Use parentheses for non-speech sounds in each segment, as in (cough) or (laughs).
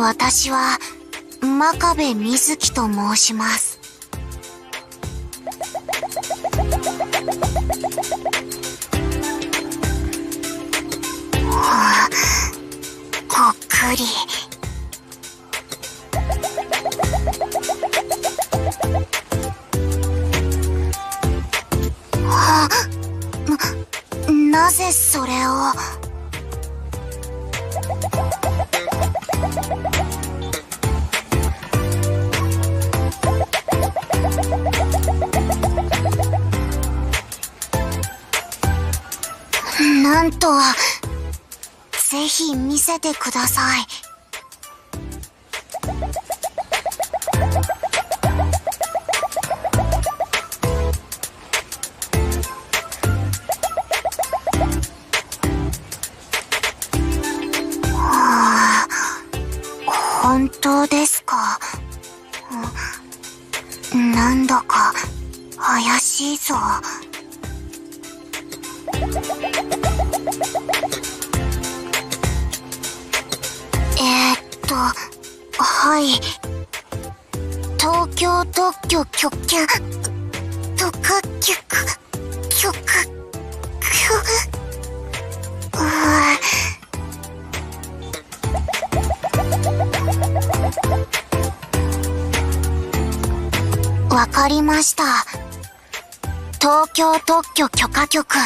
私は、真壁瑞希と申します。はあ、ごっくり。はあ、な、なぜそれを？なんと、ぜひ見せてください。はあ、本当ですか？なんだか怪しいぞ。えー、っと、はい。東京特許許可、特許許可、許うわわかりました。東京特許許可局。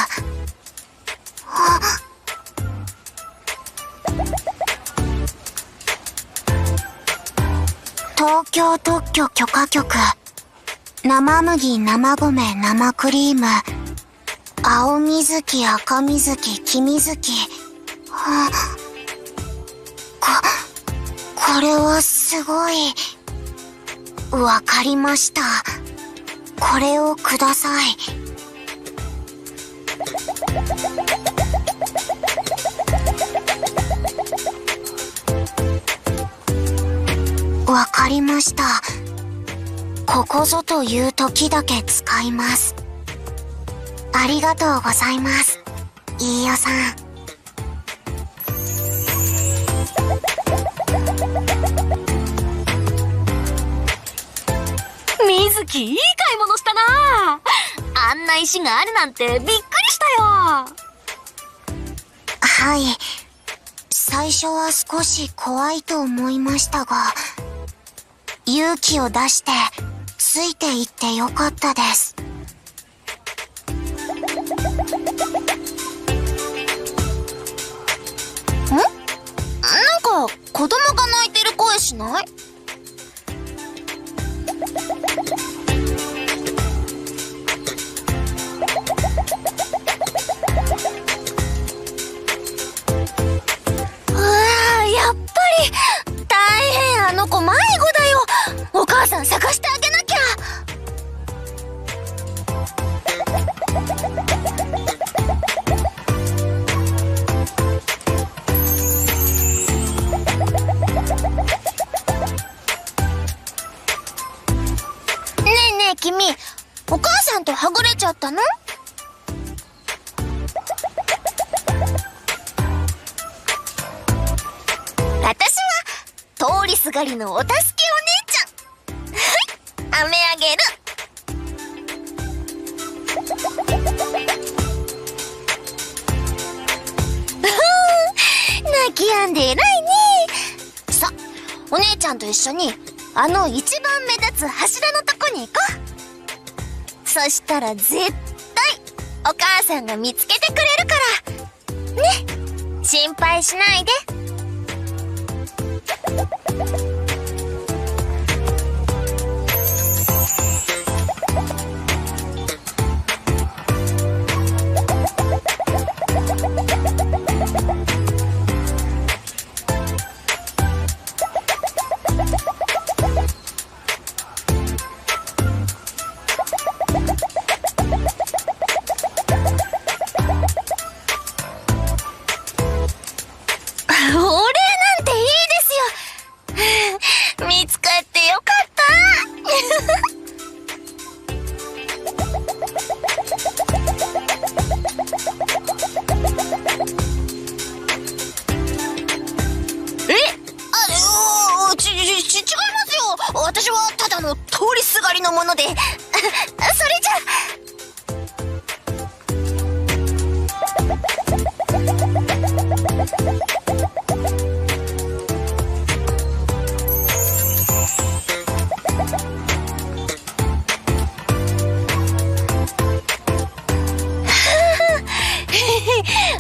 東京特許許可局。生麦、生米、生クリーム。青水木、赤水木、黄水木。はあ、こ、これはすごい。わかりました。これをください。かりました。ここぞという時だけ使います。ありがとうございます。飯尾さん。水木、いい買い物したなあんな石があるなんてびっくりしたよはい。最初は少し怖いと思いましたが、勇気を出して、ついていってよかったです。なんか、子供が泣いてる声しない？がりのお助けお姉ちゃんはい飴あげる泣き止んで偉いねさお姉ちゃんと一緒にあの一番目立つ柱のとこに行こうそしたら絶対お母さんが見つけてくれるからね心配しないで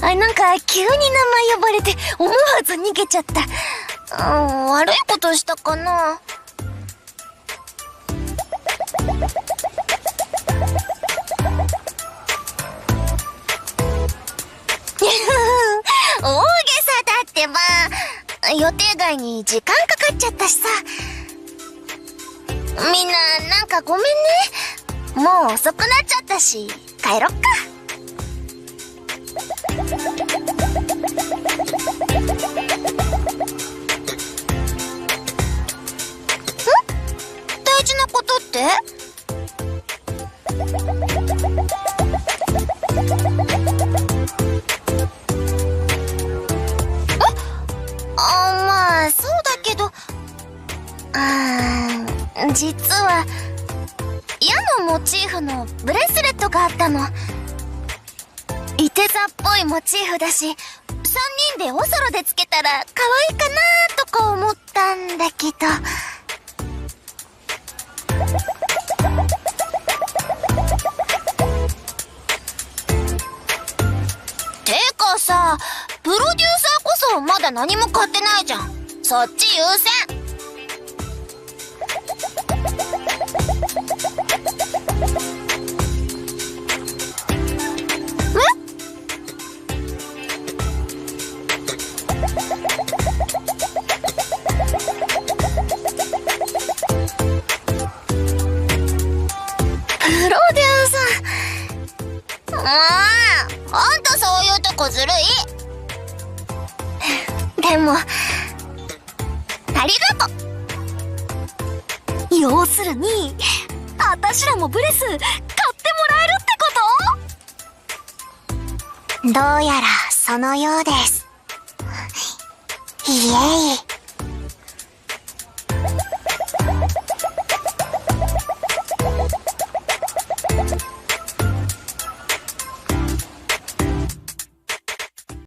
あなんか急に名前呼ばれて思わず逃げちゃった、うん、悪いことしたかな。(laughs) 大げさだってば。予定外に時間かかっちゃったしさ。みんななんかごめんね。もう遅くなっちゃったし帰ろっか。実は矢のモチーフのブレスレットがあったの。いて座っぽいモチーフだし3人でおそろでつけたら可愛いかなとか思ったんだけど。てかさプロデューサーこそまだ何も買ってないじゃん。そっち優先。い (laughs) でもありがとう要するにあたしらもブレス買ってもらえるってこと？どうやらそのようです。イエイ。